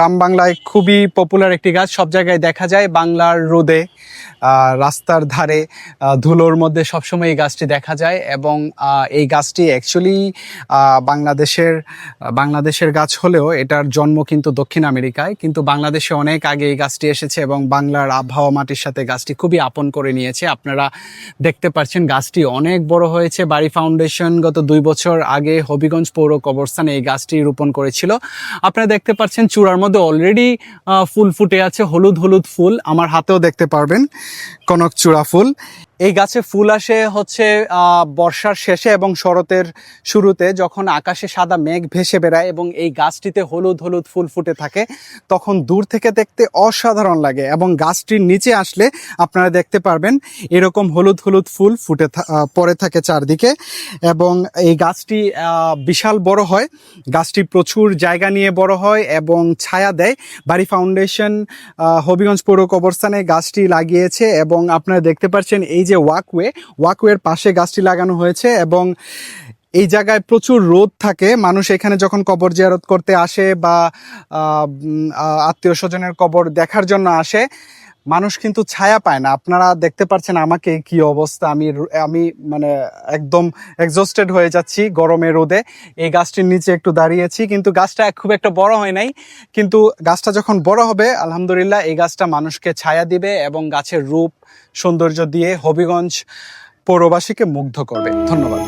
গ্রাম বাংলায় খুবই পপুলার একটি গাছ, সব জায়গায় দেখা যায় বাংলার রোদে রাস্তার ধারে ধুলোর মধ্যে সবসময় এই গাছটি দেখা যায় এবং এই গাছটি অ্যাকচুয়ালি বাংলাদেশের বাংলাদেশের গাছ হলেও এটার জন্ম কিন্তু দক্ষিণ আমেরিকায়, কিন্তু বাংলাদেশে অনেক আগে এই গাছটি এসেছে এবং বাংলার আবহাওয়া মাটির সাথে গাছটি খুবই আপন করে নিয়েছে। আপনারা দেখতে পাচ্ছেন গাছটি অনেক বড় হয়েছে। বাড়ি ফাউন্ডেশন গত দুই বছর আগে হবিগঞ্জ পৌর কবরস্থানে এই গাছটি রোপণ করেছিল। আপনারা দেখতে পাচ্ছেন চূড়ার মধ্যে অলরেডি ফুল ফুটে আছে, হলুদ হলুদ ফুল। আমার হাতেও দেখতে পারবেন কনক চূড়া ফুল। এই গাছে ফুল আসে হচ্ছে বর্ষার শেষে এবং শরতের শুরুতে যখন আকাশে সাদা মেঘ ভেসে বেড়ায় এবং এই গাছটিতে হলুদ হলুদ ফুল ফুটে থাকে, তখন দূর থেকে দেখতে অসাধারণ লাগে এবং গাছটির নিচে আসলে আপনারা দেখতে পারবেন এরকম হলুদ হলুদ ফুল ফুটে পড়ে থাকে চারদিকে এবং এই গাছটি বিশাল বড় হয়। গাছটি প্রচুর জায়গা নিয়ে বড় হয় এবং ছায়া দেয়। বাড়ি ফাউন্ডেশন হবিগঞ্জ পৌর কবরস্থানে গাছটি লাগিয়েছে এবং আপনারা দেখতে পাচ্ছেন এই যে ওয়াকওয়ে, ওয়াকওয়ের পাশে গাছটি লাগানো হয়েছে এবং এই জায়গায় প্রচুর রোদ থাকে। মানুষ এখানে যখন কবর জিয়ারত করতে আসে বা আত্মীয় স্বজনের কবর দেখার জন্য আসে মানুষ কিন্তু ছায়া পায় না। আপনারা দেখতে পাচ্ছেন আমাকে কি অবস্থা। আমি আমি মানে একদম এক্সস্টেড হয়ে যাচ্ছি গরমে রোদে। এই গাছটির নিচে একটু দাঁড়িয়েছি, কিন্তু গাছটা খুব একটা বড় হয় নাই। কিন্তু গাছটা যখন বড় হবে, আলহামদুলিল্লাহ এই গাছটা মানুষকে ছায়া দিবে এবং গাছের রূপ, সৌন্দর্য দিয়ে হবিগঞ্জ পৌরবাসীকে মুগ্ধ করবে। ধন্যবাদ।